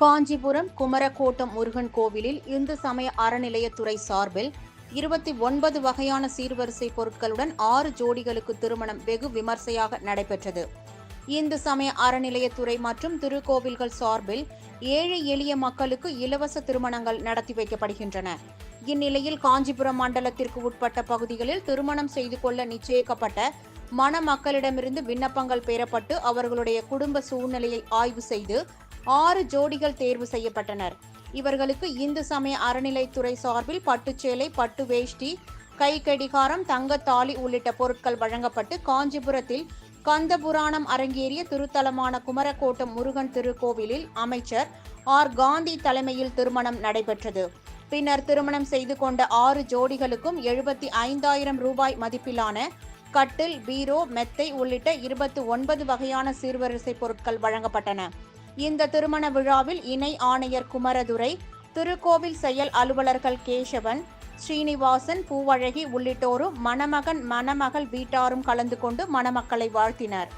காஞ்சிபுரம் குமரக்கோட்டம் முருகன் கோவிலில் இந்து சமய அறநிலையத்துறை சார்பில் இருபத்தி ஒன்பது வகையான சீர்வரிசை பொருட்களுடன் ஆறு ஜோடிகளுக்கு திருமணம் வெகு விமர்சையாக நடைபெற்றது. இந்து சமய அறநிலையத்துறை மற்றும் திருக்கோவில்கள் சார்பில் ஏழை எளிய மக்களுக்கு இலவச திருமணங்கள் நடத்தி வைக்கப்படுகின்றன. இந்நிலையில் காஞ்சிபுரம் மண்டலத்திற்கு உட்பட்ட பகுதிகளில் திருமணம் செய்து கொள்ள நிச்சயிக்கப்பட்ட மணமக்களிடமிருந்து விண்ணப்பங்கள் பெறப்பட்டு அவர்களுடைய குடும்ப சூழ்நிலையை ஆய்வு செய்து ஆறு ஜோடிகள் தேர்வு செய்யப்பட்டனர். இவர்களுக்கு இந்து சமய அறநிலைத்துறை சார்பில் பட்டுச்சேலை பட்டு வேஷ்டி கை கடிகாரம் தங்க தாலி உள்ளிட்ட பொருட்கள் வழங்கப்பட்டு காஞ்சிபுரத்தில் கந்த புராணம் அரங்கேறிய திருத்தலமான குமரக்கோட்டம் முருகன் திருக்கோவிலில் அமைச்சர் ஆர். காந்தி தலைமையில் திருமணம் நடைபெற்றது. பின்னர் திருமணம் செய்து கொண்ட ஆறு ஜோடிகளுக்கும் எழுபத்தி ஐந்தாயிரம் ரூபாய் மதிப்பிலான கட்டில் பீரோ மெத்தை உள்ளிட்ட இருபத்தி ஒன்பது வகையான சீர்வரிசை பொருட்கள் வழங்கப்பட்டன. இந்த திருமண விழாவில் இணை ஆணையர் குமரதுரை திருக்கோவில் செயல் அலுவலர்கள் கேசவன் ஸ்ரீனிவாசன் பூவழகி உள்ளிட்டோரும் மணமகன் மணமகள் வீட்டாரும் கலந்து கொண்டு மணமக்களை வாழ்த்தினர்.